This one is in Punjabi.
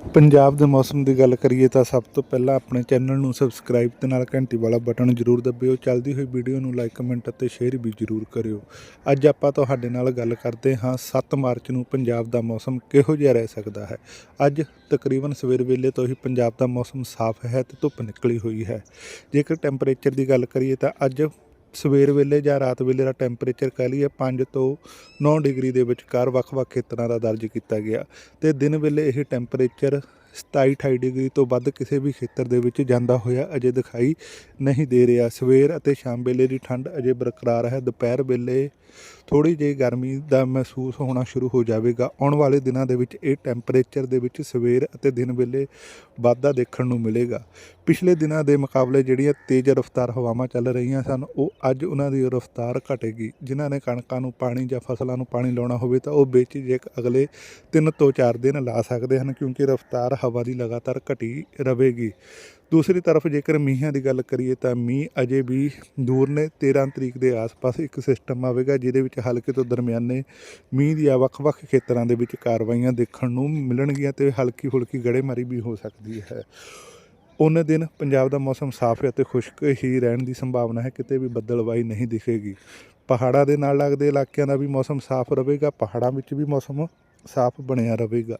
ਪੰਜਾਬ ਦੇ ਮੌਸਮ ਦੀ ਗੱਲ ਕਰੀਏ ਤਾਂ ਸਭ ਤੋਂ ਪਹਿਲਾਂ ਆਪਣੇ ਚੈਨਲ ਨੂੰ ਸਬਸਕ੍ਰਾਈਬ ਤੇ ਨਾਲ ਘੰਟੀ ਵਾਲਾ ਬਟਨ ਜ਼ਰੂਰ ਦਬਿਓ। ਚੱਲਦੀ ਹੋਈ ਵੀਡੀਓ ਨੂੰ ਲਾਈਕ ਕਮੈਂਟ ਅਤੇ ਸ਼ੇਅਰ ਵੀ ਜ਼ਰੂਰ ਕਰਿਓ। ਅੱਜ ਆਪਾਂ ਤੁਹਾਡੇ ਨਾਲ ਗੱਲ ਕਰਦੇ ਹਾਂ 7 ਮਾਰਚ ਨੂੰ ਪੰਜਾਬ ਦਾ ਮੌਸਮ ਕਿਹੋ ਜਿਹਾ ਰਹਿ ਸਕਦਾ ਹੈ? ਅੱਜ ਤਕਰੀਬਨ ਸਵੇਰ ਵੇਲੇ ਤੋਂ ਹੀ ਪੰਜਾਬ ਦਾ ਮੌਸਮ ਸਾਫ਼ ਹੈ ਤੇ ਧੁੱਪ ਨਿਕਲੀ ਹੋਈ ਹੈ। ਜੇਕਰ ਟੈਂਪਰੇਚਰ ਦੀ ਗੱਲ ਕਰੀਏ ਤਾਂ ਅੱਜ ਸਵੇਰ ਵੇਲੇ ਜਾਂ ਰਾਤ ਵੇਲੇ ਦਾ ਟੈਂਪਰੇਚਰ ਕਹਿ ਲਈਏ 5 ਤੋਂ 9 ਡਿਗਰੀ ਦੇ ਵਿਚਕਾਰ ਵੱਖ-ਵੱਖ ਖੇਤਰਾਂ ਦਾ ਦਰਜ ਕੀਤਾ ਗਿਆ ਤੇ ਦਿਨ ਵੇਲੇ ਇਹ ਟੈਂਪਰੇਚਰ 27 28 ਡਿਗਰੀ ਤੋਂ ਵੱਧ ਕਿਸੇ ਵੀ ਖੇਤਰ ਦੇ ਵਿੱਚ ਜਾਂਦਾ ਹੋਇਆ ਅਜੇ ਦਿਖਾਈ ਨਹੀਂ ਦੇ ਰਿਹਾ। ਸਵੇਰ ਅਤੇ ਸ਼ਾਮ ਵੇਲੇ ਦੀ ਠੰਡ ਅਜੇ ਬਰਕਰਾਰ ਹੈ। ਦੁਪਹਿਰ ਵੇਲੇ ਥੋੜੀ ਜਿਹੀ ਗਰਮੀ ਦਾ ਮਹਿਸੂਸ ਹੋਣਾ ਸ਼ੁਰੂ ਹੋ ਜਾਵੇਗਾ। ਆਉਣ ਵਾਲੇ ਦਿਨਾਂ ਦੇ ਵਿੱਚ ਇਹ ਟੈਂਪਰੇਚਰ ਦੇ ਵਿੱਚ ਸਵੇਰ ਅਤੇ ਦਿਨ ਵੇਲੇ ਵਾਧਾ ਦੇਖਣ ਨੂੰ ਮਿਲੇਗਾ। ਪਿਛਲੇ ਦਿਨਾਂ ਦੇ ਮੁਕਾਬਲੇ ਜਿਹੜੀਆਂ ਤੇਜ਼ ਰਫ਼ਤਾਰ ਹਵਾਵਾਂ ਚੱਲ ਰਹੀਆਂ ਸਨ, ਉਹ ਅੱਜ ਉਹਨਾਂ ਦੀ ਰਫ਼ਤਾਰ ਘਟੇਗੀ। ਜਿਨ੍ਹਾਂ ਨੇ ਕਣਕਾਂ ਨੂੰ ਪਾਣੀ ਜਾਂ ਫਸਲਾਂ ਨੂੰ ਪਾਣੀ ਲਾਉਣਾ ਹੋਵੇ ਤਾਂ ਉਹ ਬੇਝਿਜਕ ਅਗਲੇ 3 ਤੋਂ 4 ਦਿਨ ਲਾ ਸਕਦੇ ਹਨ, ਕਿਉਂਕਿ ਰਫ਼ਤਾਰ ਹਵਾ ਦੀ ਲਗਾਤਾਰ ਘਟੀ ਰਹੇਗੀ। ਦੂਸਰੀ ਤਰਫ ਜੇਕਰ ਮੀਂਹਾਂ ਦੀ ਗੱਲ ਕਰੀਏ ਤਾਂ ਮੀਂਹ ਅਜੇ ਵੀ ਦੂਰ ਨੇ 13 ਤਰੀਕ ਦੇ ਆਸ-ਪਾਸ ਇੱਕ ਸਿਸਟਮ ਆਵੇਗਾ ਜਿਹਦੇ ਵਿੱਚ ਹਲਕੇ ਤੋਂ ਦਰਮਿਆਨੇ ਮੀਂਹ ਦੀਆਂ ਵੱਖ-ਵੱਖ ਖੇਤਰਾਂ ਦੇ ਵਿੱਚ ਕਾਰਵਾਈਆਂ ਦੇਖਣ ਨੂੰ ਮਿਲਣਗੀਆਂ ਤੇ ਹਲਕੀ-ਫੁਲਕੀ ਗੜੇਮਾਰੀ ਵੀ ਹੋ ਸਕਦੀ ਹੈ। ਉਹਨੇ ਦਿਨ ਪੰਜਾਬ ਦਾ ਮੌਸਮ ਸਾਫ਼ ਹੈ ਅਤੇ ਖੁਸ਼ਕ ਹੀ ਰਹਿਣ ਦੀ ਸੰਭਾਵਨਾ ਹੈ, ਕਿਤੇ ਵੀ ਬੱਦਲਵਾਈ ਨਹੀਂ ਦਿਖੇਗੀ। ਪਹਾੜਾਂ ਦੇ ਨਾਲ ਲੱਗਦੇ ਇਲਾਕਿਆਂ ਦਾ ਵੀ ਮੌਸਮ ਸਾਫ਼ ਰਹੇਗਾ, ਪਹਾੜਾਂ ਵਿੱਚ ਵੀ ਮੌਸਮ ਸਾਫ਼ ਬਣਿਆ ਰਹੇਗਾ।